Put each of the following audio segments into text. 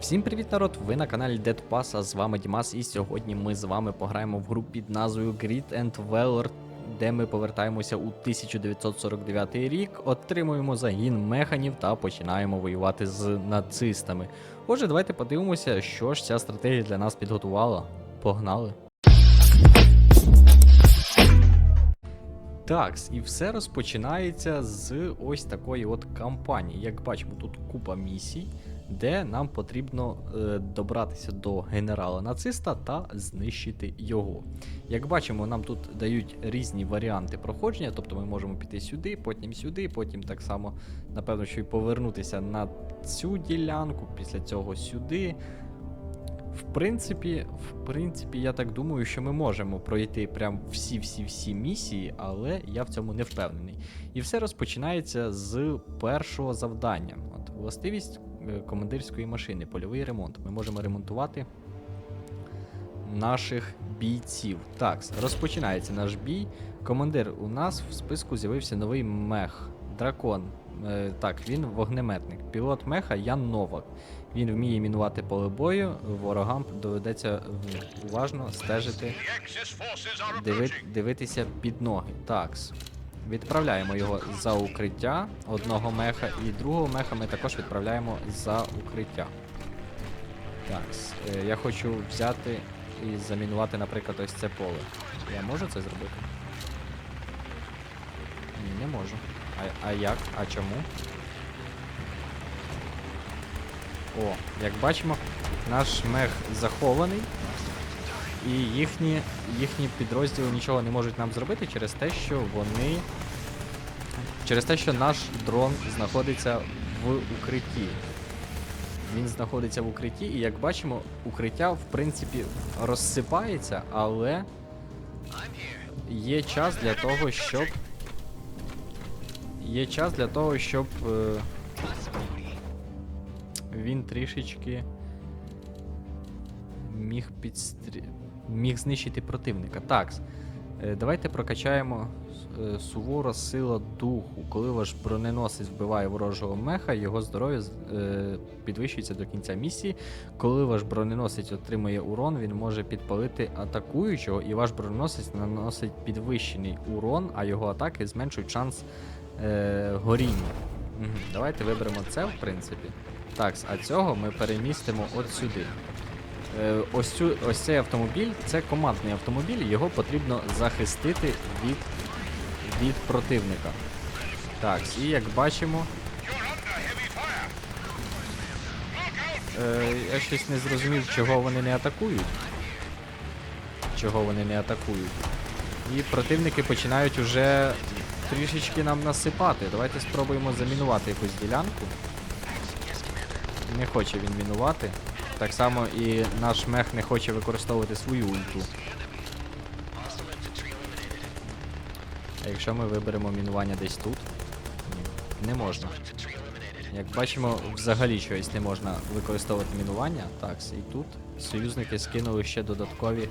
Всім привіт, народ! Ви на каналі Dead Pass, а з вами Дімас, і сьогодні ми з вами пограємо в гру під назвою Grid and Valor, де ми повертаємося у 1949 рік, отримуємо загін механів та починаємо воювати з нацистами. Отже, давайте подивимося, що ж ця стратегія для нас підготувала. Погнали! Так, і все розпочинається з ось такої от кампанії. Як бачимо, тут купа місій, де нам потрібно е, добратися до генерала нациста та знищити його. Як бачимо, нам тут дають різні варіанти проходження, тобто ми можемо піти сюди, потім сюди, потім так само, напевно, що й повернутися на цю ділянку, після цього сюди. В принципі, в принципі, я так думаю, що ми можемо пройти прям всі-всі-всі місії, але я в цьому не впевнений. І все розпочинається з першого завдання. От властивість командирської машини, польовий ремонт. Ми можемо ремонтувати наших бійців. Так, розпочинається наш бій. Командир, у нас в списку з'явився новий мех. Дракон. Е, так, він вогнеметник. Пілот меха Ян Новак. Він вміє мінувати поле бою, ворогам доведеться уважно стежити, диви, дивитися під ноги. Такс. Відправляємо його за укриття одного меха, і другого меха ми також відправляємо за укриття. Такс. Е, я хочу взяти і замінувати, наприклад, ось це поле. Я можу це зробити? Ні, не можу. А, а як? А чому? О, як бачимо, наш мех захований, і їхні, їхні підрозділи нічого не можуть нам зробити через те, що вони. Через те, що наш дрон знаходиться в укритті. Він знаходиться в укритті, і як бачимо, укриття в принципі розсипається, але є час для того, щоб. Є час для того, щоб. Е, він трішечки міг підстрі... міг знищити противника. Так, е, давайте прокачаємо е, сувора сила духу. Коли ваш броненосець вбиває ворожого меха, його здоров'я е, підвищується до кінця місії. Коли ваш броненосець отримує урон, він може підпалити атакуючого, і ваш броненосець наносить підвищений урон, а його атаки зменшують шанс горіння. Давайте виберемо це, в принципі. Так, а цього ми перемістимо от сюди. Е, ось, цю, ось цей автомобіль це командний автомобіль, його потрібно захистити від, від противника. Так, і як бачимо. Е, я щось не зрозумів, чого вони не атакують. Чого вони не атакують. І противники починають уже трішечки нам насипати. Давайте спробуємо замінувати якусь ділянку. Не хоче він мінувати. Так само і наш мех не хоче використовувати свою ульту. А якщо ми виберемо мінування десь тут, не можна. Як бачимо, взагалі чогось не можна використовувати мінування. Так, і тут союзники скинули ще додаткові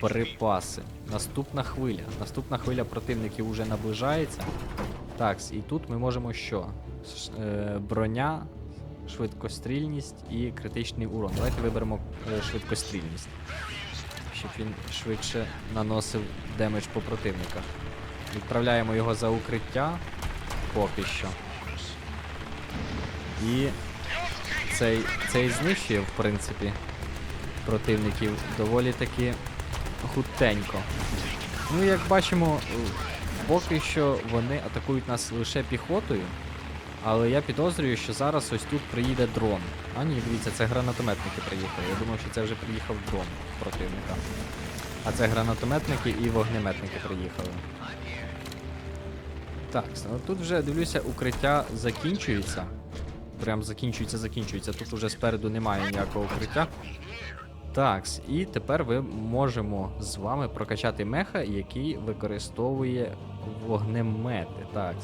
припаси. Наступна хвиля. Наступна хвиля противників уже наближається. Так, і тут ми можемо що? Е, броня, швидкострільність і критичний урон. Давайте виберемо е, швидкострільність. Щоб він швидше наносив демедж по противниках. Відправляємо його за укриття поки що. І цей, цей знищує, в принципі, противників доволі таки хутенько. Ну, як бачимо, поки що вони атакують нас лише піхотою. Але я підозрюю, що зараз ось тут приїде дрон. А ні, дивіться, це гранатометники приїхали. Я думав, що це вже приїхав дрон противника. А це гранатометники і вогнеметники приїхали. Так, ну тут вже дивлюся, укриття закінчується. Прям закінчується, закінчується. Тут уже спереду немає ніякого укриття. Так, і тепер ви можемо з вами прокачати меха, який використовує вогнемети. Так.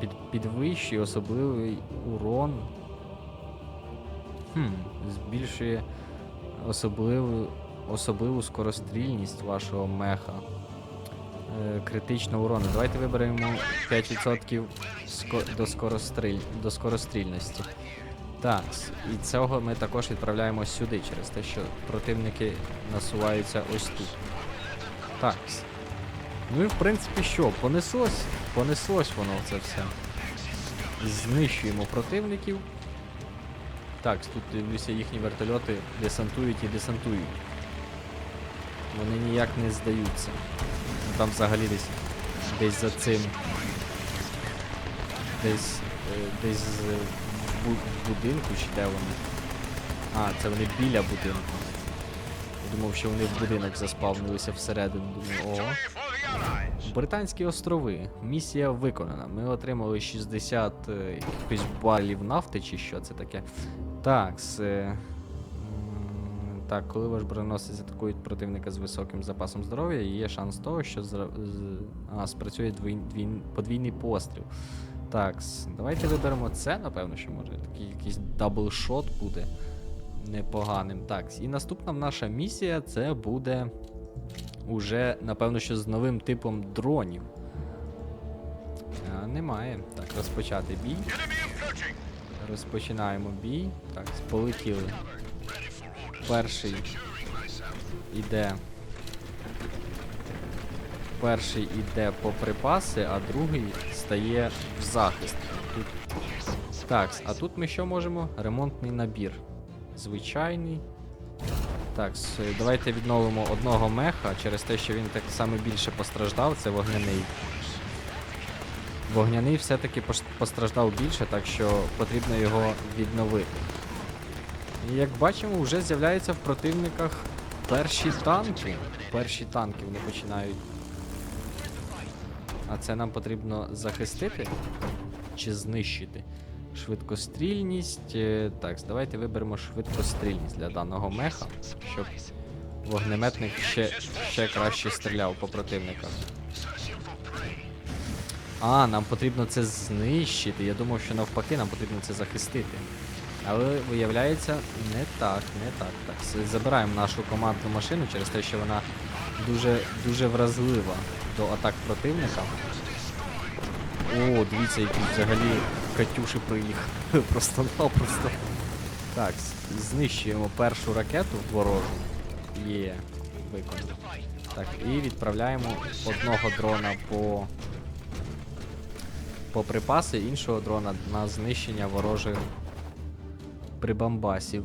Під, підвищує особливий урон. Хм, збільшує особливу, особливу скорострільність вашого меха. Е, критичного урону. Давайте виберемо 5% ско- до, скоростріль... до скорострільності. Так, і цього ми також відправляємо сюди, через те, що противники насуваються ось тут. Так. Ну і в принципі що, понеслось? Понеслось воно це все. Знищуємо противників. Так, тут дивлюся, їхні вертольоти десантують і десантують. Вони ніяк не здаються. Ну, Там взагалі десь десь за цим. Десь е, десь бу- будинку чи де вони. А, це вони біля будинку. Я думав, що вони в будинок заспавнилися всередину. Думаю, ого. Британські острови. Місія виконана. Ми отримали 60 е, якихось балів нафти чи що це таке. Так, с, е, так, коли ваш броненосець атакують противника з високим запасом здоров'я, є шанс того, що з, а, спрацює двій, двій, подвійний постріл. Так, давайте виберемо це, напевно, що може такий якийсь даблшот буде непоганим. Так, і наступна наша місія це буде уже, напевно, що з новим типом дронів. А, немає. Так, розпочати бій. Розпочинаємо бій. Так, полетіли. Перший іде. Перший іде по припаси, а другий стає в захист. Тут... Так, а тут ми що можемо? Ремонтний набір. Звичайний. Так, давайте відновимо одного меха через те, що він так саме більше постраждав, це вогняний. Вогняний все-таки постраждав більше, так що потрібно його відновити. І як бачимо, вже з'являються в противниках перші танки. Перші танки вони починають. А це нам потрібно захистити чи знищити. Швидкострільність. е, Так, давайте виберемо швидкострільність для даного меха, щоб вогнеметник ще, ще краще стріляв по противниках. А, нам потрібно це знищити. Я думав, що навпаки, нам потрібно це захистити. Але виявляється, не так, не так. Так, забираємо нашу командну машину через те, що вона дуже, дуже вразлива до атак противника. О, дивіться, які взагалі Катюші приїхали. Просто-напросто. Так, знищуємо першу ракету ворожу. Є, виконано. Так, і відправляємо одного дрона по. По припаси, іншого дрона на знищення ворожих прибамбасів.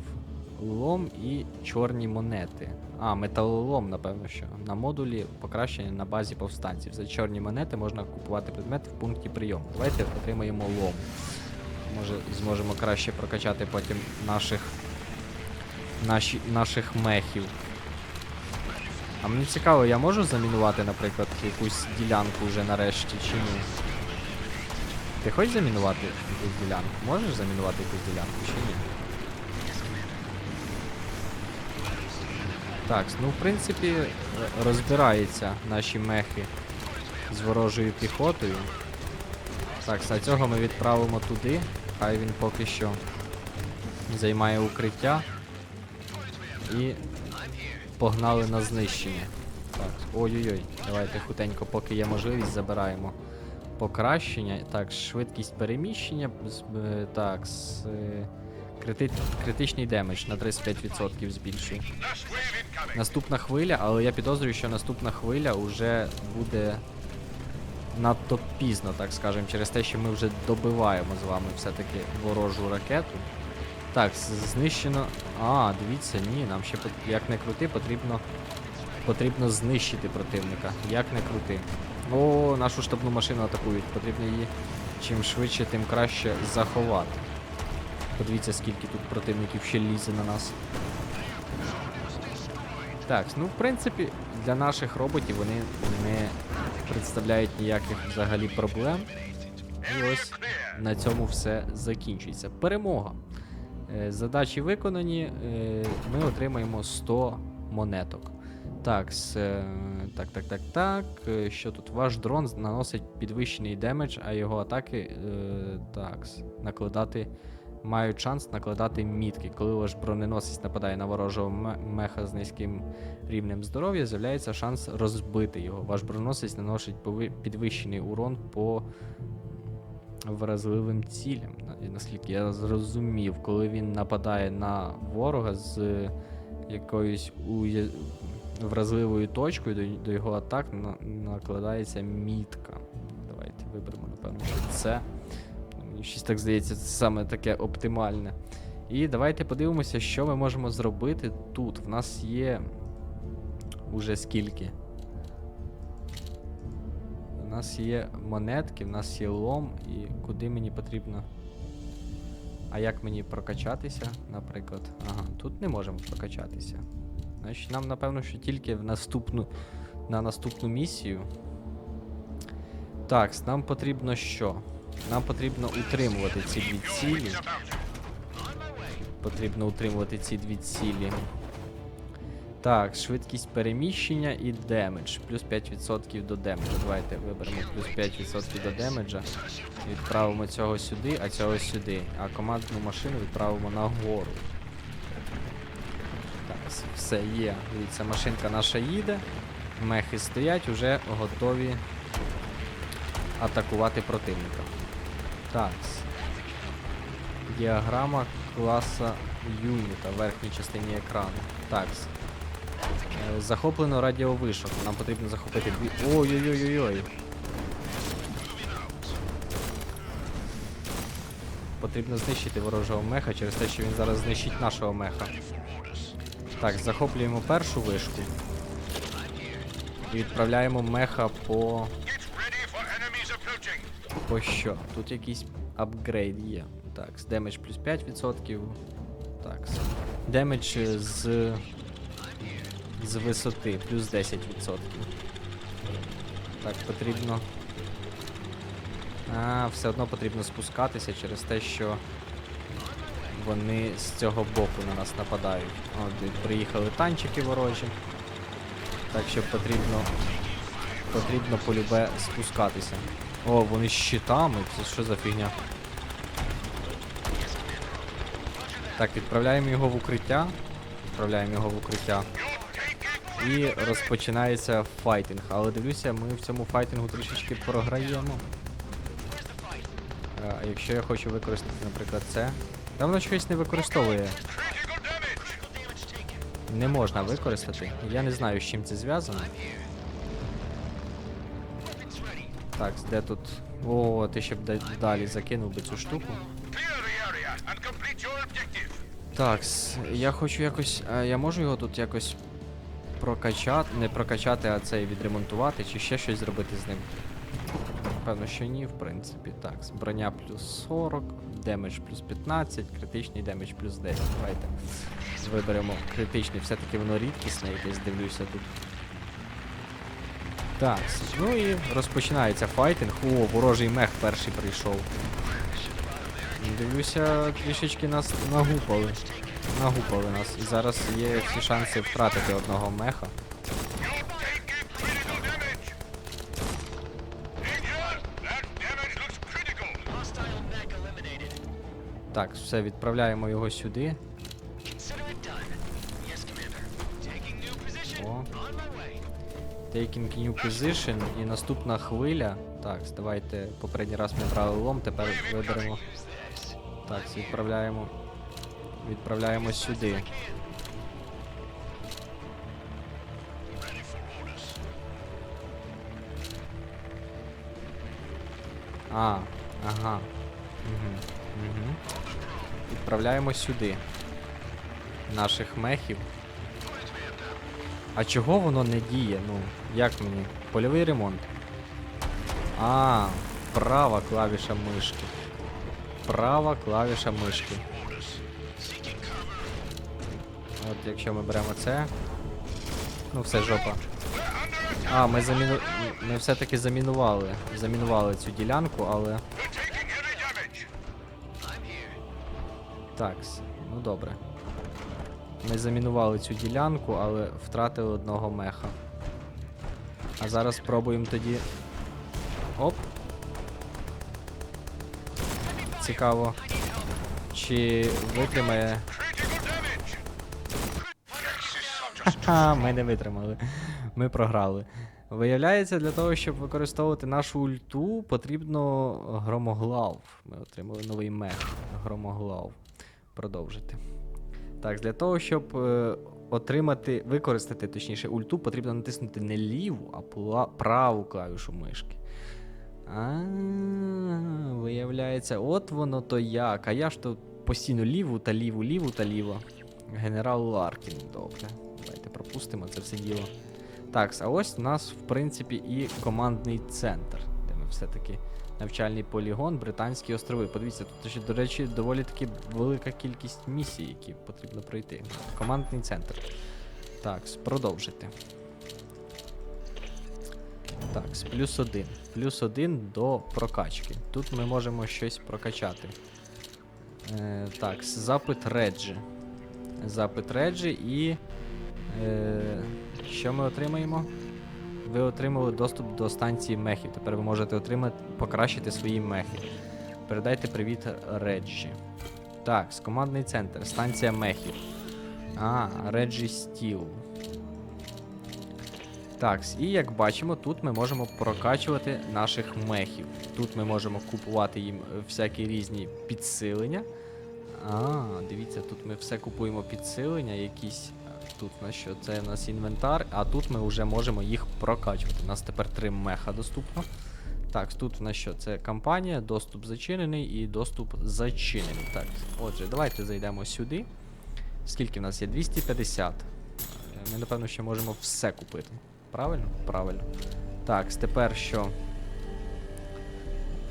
Лом і чорні монети. А, металолом, напевно, що. На модулі покращення на базі повстанців. За чорні монети можна купувати предмети в пункті прийому. Давайте отримаємо лом. Може, зможемо краще прокачати потім наших наші, наших мехів. А мені цікаво, я можу замінувати, наприклад, якусь ділянку вже нарешті чи ні? Ти хочеш замінувати якусь ділянку? Можеш замінувати якусь ділянку чи ні? Так, ну в принципі е, розбираються наші мехи з ворожою піхотою. Так, а цього ми відправимо туди. Хай він поки що займає укриття. І погнали на знищення. Так, ой-ой-ой, давайте хутенько, поки є можливість, забираємо покращення. Так, швидкість переміщення. е, Так, з, е, крити, критичний демедж на 35% збільшує. Наступна хвиля, але я підозрюю, що наступна хвиля вже буде надто пізно, так скажемо, через те, що ми вже добиваємо з вами все-таки ворожу ракету. Так, знищено. А, дивіться, ні, нам ще як не крути, потрібно. Потрібно знищити противника. Як не крути. О, нашу штабну машину атакують. Потрібно її чим швидше, тим краще заховати. Подивіться, скільки тут противників ще лізе на нас. Так, ну в принципі, для наших роботів вони не представляють ніяких взагалі проблем. І ось на цьому все закінчується. Перемога. Е, Задачі виконані. е, Ми отримаємо 100 монеток. Так, е, так, так, так, так. е, Що тут? Ваш дрон наносить підвищений демедж, а його атаки е, так, накладати. Мають шанс накладати мітки. Коли ваш броненосець нападає на ворожого меха з низьким рівнем здоров'я, з'являється шанс розбити його. Ваш броненосець наносить підвищений урон по вразливим цілям. Наскільки я зрозумів, коли він нападає на ворога з якоюсь уя... вразливою точкою, до, його атак накладається мітка. Давайте виберемо, напевно, це. Щось так здається, це саме таке оптимальне. І давайте подивимося, що ми можемо зробити тут. В нас є уже скільки. У нас є монетки, в нас є лом, і куди мені потрібно. А як мені прокачатися, наприклад? Ага, тут не можемо прокачатися. Значить, нам, напевно, що тільки в наступну, на наступну місію. Так, нам потрібно що? Нам потрібно утримувати ці дві цілі. Потрібно утримувати ці дві цілі. Так, швидкість переміщення і демедж. Плюс 5% до демеджа. Давайте виберемо плюс 5% до демеджа. Відправимо цього сюди, а цього сюди. А командну машину відправимо нагору. Так, все є. Дивіться, машинка наша їде. Мехи стоять, уже готові атакувати противника. Так. Діаграма класа юніта в верхній частині екрану. Так. Е, Захоплено радіовишок. Нам потрібно захопити дві. Ой-ой-ой-ой-ой. Потрібно знищити ворожого меха через те, що він зараз знищить нашого меха. Так, захоплюємо першу вишку. І відправляємо меха по. По що? Тут якийсь апгрейд є. Так, з демедж плюс 5%. Так. Демедж е, з. З висоти плюс 10%. Так, потрібно. А, все одно потрібно спускатися через те, що вони з цього боку на нас нападають. От, приїхали танчики ворожі. Так що потрібно. Потрібно полюбе спускатися. О, вони з щитами, це що за фігня? Так, відправляємо його в укриття. Відправляємо його в укриття. І розпочинається файтинг. Але дивлюся, ми в цьому файтингу трішечки програємо. Е, А якщо я хочу використати, наприклад, це. Та воно щось не використовує. Не можна використати. Я не знаю, з чим це зв'язано. Так, де тут. О, ти ще б далі закинув би цю штуку. Так, я хочу якось. А я можу його тут якось прокачати. Не прокачати, а цей відремонтувати, чи ще щось зробити з ним. Певно, що ні, в принципі. Так, броня плюс 40, демедж плюс 15, критичний демедж плюс 10. Давайте. Виберемо критичний, все-таки воно рідкісне, якесь дивлюся тут. Так, ну і розпочинається файтинг. О, ворожий мех перший прийшов. Дивлюся, трішечки нас нагупали. Нагупали нас. І зараз є всі шанси втратити одного меха. Так, все, відправляємо його сюди. Taking new position. І наступна хвиля. Так, давайте. Попередній раз ми брали лом, тепер виберемо. Так, відправляємо. Відправляємо сюди. А, ага. Угу. Угу. Відправляємо сюди. Наших мехів. А чого воно не діє? Ну, як мені? Польовий ремонт. А, права клавіша мишки. Права клавіша мишки. От якщо ми беремо це. Ну все жопа. А, ми заміну... Ми все-таки замінували. Замінували цю ділянку, але. Такс, ну добре. Ми замінували цю ділянку, але втратили одного меха. А зараз спробуємо тоді. Оп. Цікаво. Чи витримає. Ха, ми не витримали. Ми програли. Виявляється, для того, щоб використовувати нашу ульту, потрібно громоглав. Ми отримали новий мех. Громоглав. Продовжити. Так, для того, щоб е, отримати, використати, точніше, ульту, потрібно натиснути не ліву, а праву клавішу мишки. А, виявляється, от воно то як. А я ж тут постійно ліву та ліву, ліву та ліву. Генерал Ларкін, добре. Давайте пропустимо це все діло. Так, а ось у нас, в принципі, і командний центр, все-таки навчальний полігон, Британські острови. Подивіться, тут ще, до речі, доволі таки велика кількість місій, які потрібно пройти. Командний центр. Так, продовжити. Так, плюс один. Плюс один до прокачки. Тут ми можемо щось прокачати. Е, так, запит Реджі. Запит Реджі і. Е, що ми отримаємо? Ви отримали доступ до станції мехів. Тепер ви можете отримати, покращити свої мехи. Передайте привіт Реджі. Так, командний центр, станція мехів. А, Реджі Стіл. Так, і як бачимо, тут ми можемо прокачувати наших мехів. Тут ми можемо купувати їм е, всякі різні підсилення. А, дивіться, тут ми все купуємо підсилення, якісь. Тут у нас що? Це у нас інвентар, а тут ми вже можемо їх прокачувати. У нас тепер три меха доступно. Так, тут у нас що? Це кампанія, доступ зачинений і доступ зачинений. Так, отже, давайте зайдемо сюди. Скільки в нас є? 250. Е, Ми, напевно, ще можемо все купити. Правильно? Правильно. Так, тепер що?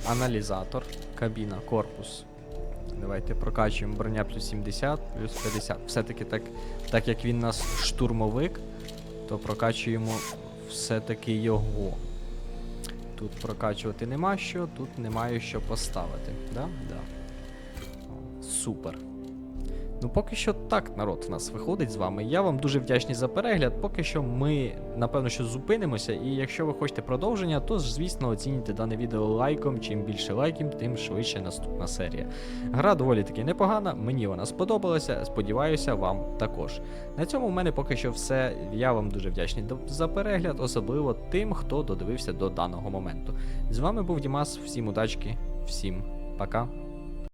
Аналізатор, кабіна, корпус. Давайте прокачуємо броня плюс 70, плюс 50. Все-таки так, так як він у нас штурмовик, то прокачуємо все-таки його. Тут прокачувати нема що, тут немає що поставити. Да? Да. Супер. Ну, поки що так, народ, в нас виходить з вами. Я вам дуже вдячний за перегляд. Поки що ми, напевно, що зупинимося. І якщо ви хочете продовження, то звісно, оцінюйте дане відео лайком. Чим більше лайків, тим швидше наступна серія. Гра доволі таки непогана, мені вона сподобалася. Сподіваюся, вам також. На цьому в мене поки що все. Я вам дуже вдячний за перегляд, особливо тим, хто додивився до даного моменту. З вами був Дімас, всім удачки, всім пока.